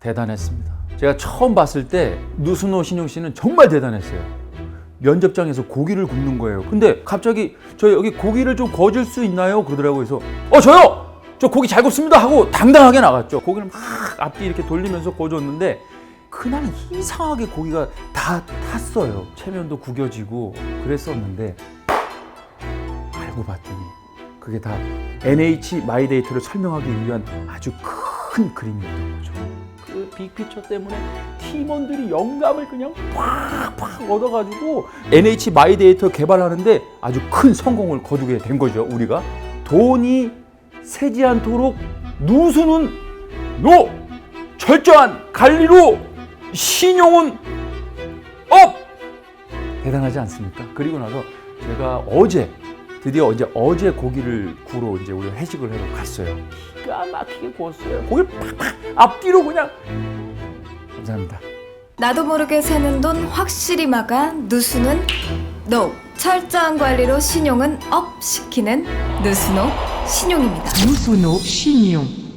대단했습니다. 제가 처음 봤을 때 누수노 신용 씨는 정말 대단했어요. 면접장에서 고기를 굽는 거예요. 근데 갑자기 저 여기 고기를 좀 구워줄 수 있나요? 그러더라고요. 그래서 어 저요. 저 고기 잘 굽습니다 하고 당당하게 나갔죠. 고기를 막 앞뒤 이렇게 돌리면서 구워줬는데 그날 이상하게 고기가 다 탔어요. 체면도 구겨지고 그랬었는데 알고 봤더니 그게 다 NH 마이데이터를 설명하기 위한 아주 큰 그림이었던 거죠. 그 빅피처 때문에 팀원들이 영감을 그냥 팍팍 얻어가지고 NH 마이데이터 개발하는데 아주 큰 성공을 거두게 된 거죠. 우리가 돈이 새지 않도록 누수는 노 철저한 관리로 신용은 업 대단하지 않습니까? 그리고 나서 제가 어제 드디어 어제 어제 고기를 구러 이제 우리 회식을 하러 갔어요. 기가 막히게 구웠어요. 고기를 팍팍 앞뒤로 그냥 감사합니다. 나도 모르게 새는 돈 확실히 막아 누수는 NO 철저한 관리로 신용은 업 시키는 누수노 신용입니다. 누수노 신용